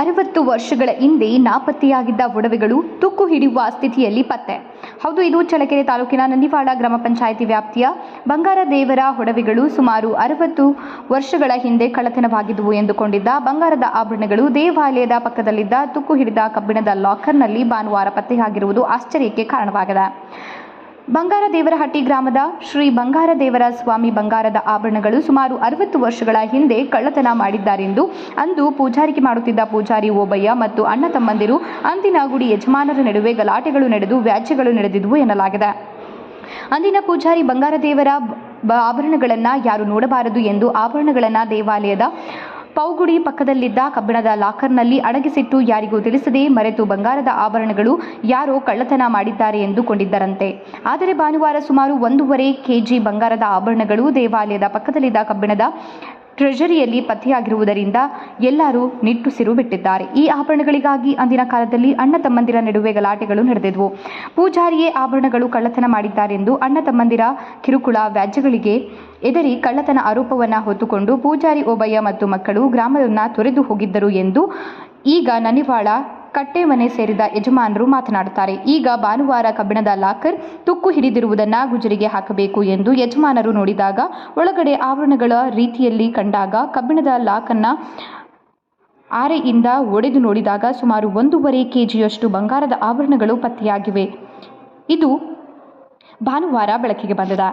ಅರವತ್ತು ವರ್ಷಗಳ ಹಿಂದೆ ನಾಪತ್ತೆಯಾಗಿದ್ದ ಒಡವೆಗಳು ತುಕ್ಕು ಹಿಡಿಯುವ ಸ್ಥಿತಿಯಲ್ಲಿ ಪತ್ತೆ. ಹೌದು, ಇದು ಚಳ್ಳಕೆರೆ ತಾಲೂಕಿನ ನಂದಿವಾಡ ಗ್ರಾಮ ಪಂಚಾಯಿತಿ ವ್ಯಾಪ್ತಿಯ ಬಂಗಾರ ದೇವರ ಒಡವೆಗಳು ಸುಮಾರು ಅರವತ್ತು ವರ್ಷಗಳ ಹಿಂದೆ ಕಳತನವಾಗಿದ್ದವು ಎಂದುಕೊಂಡಿದ್ದ ಬಂಗಾರದ ಆಭರಣಗಳು ದೇವಾಲಯದ ಪಕ್ಕದಲ್ಲಿದ್ದ ತುಕ್ಕು ಹಿಡಿದ ಕಬ್ಬಿಣದ ಲಾಕರ್ನಲ್ಲಿ ಭಾನುವಾರ ಪತ್ತೆಯಾಗಿರುವುದು ಆಶ್ಚರ್ಯಕ್ಕೆ ಕಾರಣವಾಗಿದೆ. ಬಂಗಾರ ದೇವರಹಟ್ಟಿ ಗ್ರಾಮದ ಶ್ರೀ ಬಂಗಾರದೇವರ ಸ್ವಾಮಿ ಬಂಗಾರದ ಆಭರಣಗಳು ಸುಮಾರು ಅರವತ್ತು ವರ್ಷಗಳ ಹಿಂದೆ ಕಳ್ಳತನ ಮಾಡಿದ್ದಾರೆಂದು ಅಂದು ಪೂಜಾರಿಕೆ ಮಾಡುತ್ತಿದ್ದ ಪೂಜಾರಿ ಓಬಯ್ಯ ಮತ್ತು ಅಣ್ಣ ತಮ್ಮಂದಿರು ಅಂದಿನ ಗುಡಿ ಯಜಮಾನರ ನಡುವೆ ಗಲಾಟೆಗಳು ನಡೆದು ವ್ಯಾಜ್ಯಗಳು ನಡೆದಿದ್ವು ಎನ್ನಲಾಗಿದೆ. ಅಂದಿನ ಪೂಜಾರಿ ಬಂಗಾರದೇವರ ಆಭರಣಗಳನ್ನು ಯಾರು ನೋಡಬಾರದು ಎಂದು ಆಭರಣಗಳನ್ನು ದೇವಾಲಯದ ಪೌಗುಡಿ ಪಕ್ಕದಲ್ಲಿದ್ದ ಕಬ್ಬಿಣದ ಲಾಕರ್ನಲ್ಲಿ ಅಡಗಿಸಿಟ್ಟು ಯಾರಿಗೂ ತಿಳಿಸದೆ ಮರೆತು ಬಂಗಾರದ ಆಭರಣಗಳು ಯಾರೋ ಕಳ್ಳತನ ಮಾಡಿದ್ದಾರೆ ಎಂದುಕೊಂಡಿದ್ದರಂತೆ. ಆದರೆ ಭಾನುವಾರ ಸುಮಾರು ಒಂದೂವರೆ ಕೆಜಿ ಬಂಗಾರದ ಆಭರಣಗಳು ದೇವಾಲಯದ ಪಕ್ಕದಲ್ಲಿದ್ದ ಕಬ್ಬಿಣದ ಟ್ರೆಜರಿಯಲ್ಲಿ ಪತ್ತೆಯಾಗಿರುವುದರಿಂದ ಎಲ್ಲರೂ ನಿಟ್ಟುಸಿರು ಬಿಟ್ಟಿದ್ದಾರೆ ಈ ಆಭರಣಗಳಿಗಾಗಿ ಅಂದಿನ ಕಾಲದಲ್ಲಿ ಅಣ್ಣ ತಮ್ಮಂದಿರ ನಡುವೆ ಗಲಾಟೆಗಳು ನಡೆದಿದ್ವು. ಪೂಜಾರಿಯೇ ಆಭರಣಗಳು ಕಳ್ಳತನ ಮಾಡಿದ್ದಾರೆಂದು ಅಣ್ಣ ತಮ್ಮಂದಿರ ಕಿರುಕುಳ ವ್ಯಾಜ್ಯಗಳಿಗೆ ಎದರಿ ಕಳ್ಳತನ ಆರೋಪವನ್ನು ಹೊತ್ತುಕೊಂಡು ಪೂಜಾರಿ ಓಬಯ್ಯ ಮತ್ತು ಮಕ್ಕಳು ಗ್ರಾಮವನ್ನು ತೊರೆದು ಹೋಗಿದ್ದರು ಎಂದು ಈಗ ನನಿವಾಳ ಕಟ್ಟೆಮನೆ ಸೇರಿದ ಯಜಮಾನರು ಮಾತನಾಡುತ್ತಾರೆ. ಈಗ ಭಾನುವಾರ ಕಬ್ಬಿಣದ ಲಾಕರ್ ತುಕ್ಕು ಹಿಡಿದಿರುವುದನ್ನು ಗುಜರಿಗೆ ಹಾಕಬೇಕು ಎಂದು ಯಜಮಾನರು ನೋಡಿದಾಗ ಒಳಗಡೆ ಆವರಣಗಳ ರೀತಿಯಲ್ಲಿ ಕಂಡಾಗ ಕಬ್ಬಿಣದ ಲಾಕನ್ನು ಆರೆಯಿಂದ ಒಡೆದು ನೋಡಿದಾಗ ಸುಮಾರು ಒಂದೂವರೆ ಕೆಜಿಯಷ್ಟು ಬಂಗಾರದ ಆಭರಣಗಳು ಪತ್ತೆಯಾಗಿವೆ. ಇದು ಭಾನುವಾರ ಬೆಳಕಿಗೆ ಬಂದಿದೆ.